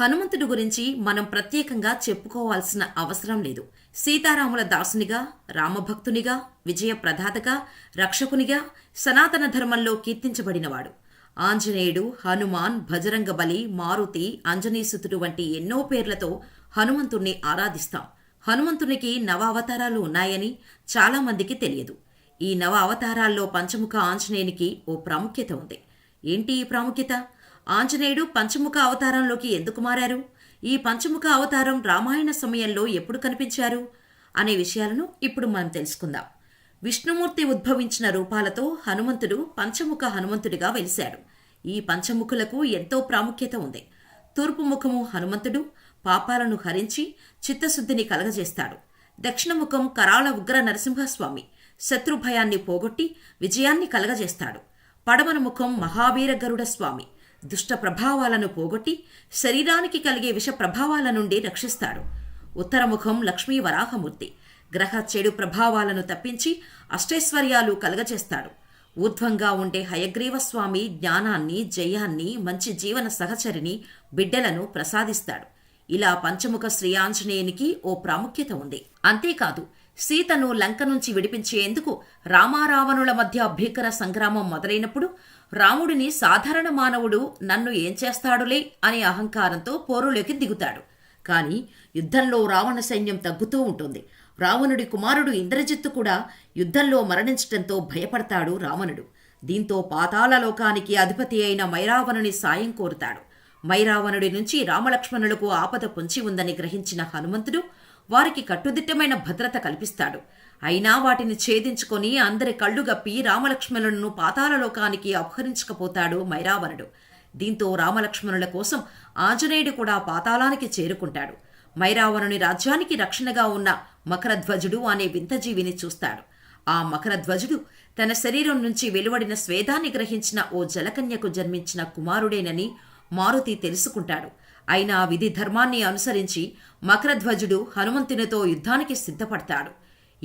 హనుమంతుడి గురించి మనం ప్రత్యేకంగా చెప్పుకోవాల్సిన అవసరం లేదు. సీతారాముల దాసునిగా రామభక్తునిగా విజయప్రదాతగా రక్షకునిగా సనాతన ధర్మంలో కీర్తించబడినవాడు. ఆంజనేయుడు హనుమాన్ భజరంగబలి మారుతి అంజనీసుతుడు వంటి ఎన్నో పేర్లతో హనుమంతుణ్ణి ఆరాధిస్తాం. హనుమంతునికి నవ అవతారాలు ఉన్నాయని చాలామందికి తెలియదు. ఈ నవ అవతారాల్లో పంచముఖ ఆంజనేయునికి ఓ ప్రాముఖ్యత ఉంది. ఏంటి ఈ ప్రాముఖ్యత? ఆంజనేయుడు పంచముఖ అవతారంలోకి ఎందుకు మారారు? ఈ పంచముఖ అవతారం రామాయణ సమయంలో ఎప్పుడు కనిపించారు? అనే విషయాలను ఇప్పుడు మనం తెలుసుకుందాం. విష్ణుమూర్తి ఉద్భవించిన రూపాలతో హనుమంతుడు పంచముఖ హనుమంతుడిగా వెలిశాడు. ఈ పంచముఖులకు ఎంతో ప్రాముఖ్యత ఉంది. తూర్పు ముఖము హనుమంతుడు పాపాలను హరించి చిత్తశుద్ధిని కలగజేస్తాడు. దక్షిణముఖం కరాళ ఉగ్ర నరసింహస్వామి. శత్రుభయాన్ని పోగొట్టి విజయాన్ని కలగజేస్తాడు. పడమన ముఖం మహావీర గరుడ స్వామి. దుష్ట ప్రభావాలను పోగొట్టి శరీరానికి కలిగే విష ప్రభావాల నుండి రక్షిస్తాడు. ఉత్తరముఖం లక్ష్మీ వరాహమూర్తి గ్రహ చెడు ప్రభావాలను తప్పించి అష్టైశ్వర్యాలు కలగజేస్తాడు. ఊర్ధ్వంగా ఉండే హయగ్రీవస్వామి జ్ఞానాన్ని జయాన్ని మంచి జీవన సహచరిని బిడ్డలను ప్రసాదిస్తాడు. ఇలా పంచముఖ శ్రీ ఆంజనేయునికి ఓ ప్రాముఖ్యత ఉంది. అంతేకాదు సీతను లంక నుంచి విడిపించేందుకు రామారావణుల మధ్య భీకర సంగ్రామం మొదలైనప్పుడు రాముడిని సాధారణ మానవుడు నన్ను ఏం చేస్తాడులే అనే అహంకారంతో పోరులోకి దిగుతాడు. కాని యుద్ధంలో రావణ సైన్యం తగ్గుతూ ఉంటుంది. రావణుడి కుమారుడు ఇంద్రజిత్తు కూడా యుద్ధంలో మరణించటంతో భయపడతాడు రావణుడు. దీంతో పాతాళలోకానికి అధిపతి అయిన మైరావణుని సాయం కోరుతాడు. మైరావణుడి నుంచి రామలక్ష్మణులకు ఆపద పొంచి ఉందని గ్రహించిన హనుమంతుడు వారికి కట్టుదిట్టమైన భద్రత కల్పిస్తాడు. అయినా వాటిని ఛేదించుకొని అందరి కళ్ళు గప్పి రామలక్ష్మణులను పాతాళలోకానికి అపహరించకపోతాడు మైరావణుడు. దీంతో రామలక్ష్మణుల కోసం ఆంజనేయుడు కూడా పాతాళానికి చేరుకుంటాడు. మైరావణుని రాజ్యానికి రక్షణగా ఉన్న మకరధ్వజుడు అనే వింతజీవిని చూస్తాడు. ఆ మకరధ్వజుడు తన శరీరం నుంచి వెలువడిన స్వేదాన్ని గ్రహించిన ఓ జలకన్యకు జన్మించిన కుమారుడేనని మారుతి తెలుసుకుంటాడు. అయినా విధి ధర్మాన్ని అనుసరించి మకరధ్వజుడు హనుమంతునితో యుద్ధానికి సిద్ధపడతాడు.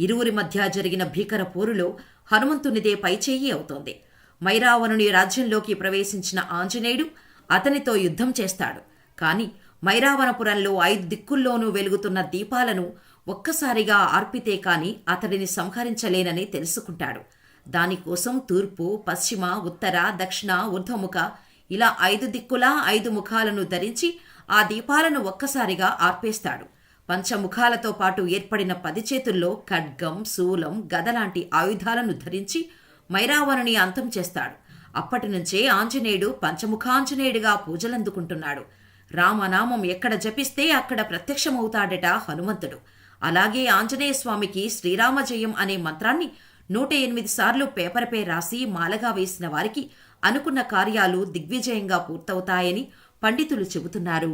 ఇరువురి మధ్య జరిగిన భీకర పోరులో హనుమంతునిదే పైచేయి అవుతోంది. మైరావణుని రాజ్యంలోకి ప్రవేశించిన ఆంజనేయుడు అతనితో యుద్ధం చేస్తాడు. కాని మైరావణపురంలో ఐదు దిక్కుల్లోనూ వెలుగుతున్న దీపాలను ఒక్కసారిగా ఆర్పితే కాని అతడిని సంహరించలేనని తెలుసుకుంటాడు. దానికోసం తూర్పు పశ్చిమ ఉత్తర దక్షిణ ఊర్ధ్వముఖ ఇలా ఐదు దిక్కులా ఐదు ముఖాలను ధరించి ఆ దీపాలను ఒక్కసారిగా ఆర్పేస్తాడు. పంచముఖాలతో పాటు ఏర్పడిన పది చేతుల్లో ఖడ్గం శూలం గదలాంటి ఆయుధాలను ధరించి మైరావణుని అంతం చేస్తాడు. అప్పటి నుంచే ఆంజనేయుడు పంచముఖాంజనేయుడిగా పూజలందుకుంటున్నాడు. రామనామం ఎక్కడ జపిస్తే అక్కడ ప్రత్యక్షమవుతాడట హనుమంతుడు. అలాగే ఆంజనేయ స్వామికి శ్రీరామ జయం అనే మంత్రాన్ని నూట ఎనిమిది సార్లు పేపర్పై రాసి మాలగా వేసిన వారికి అనుకున్న కార్యాలు దిగ్విజయంగా పూర్తవుతాయని పండితులు చెబుతున్నారు.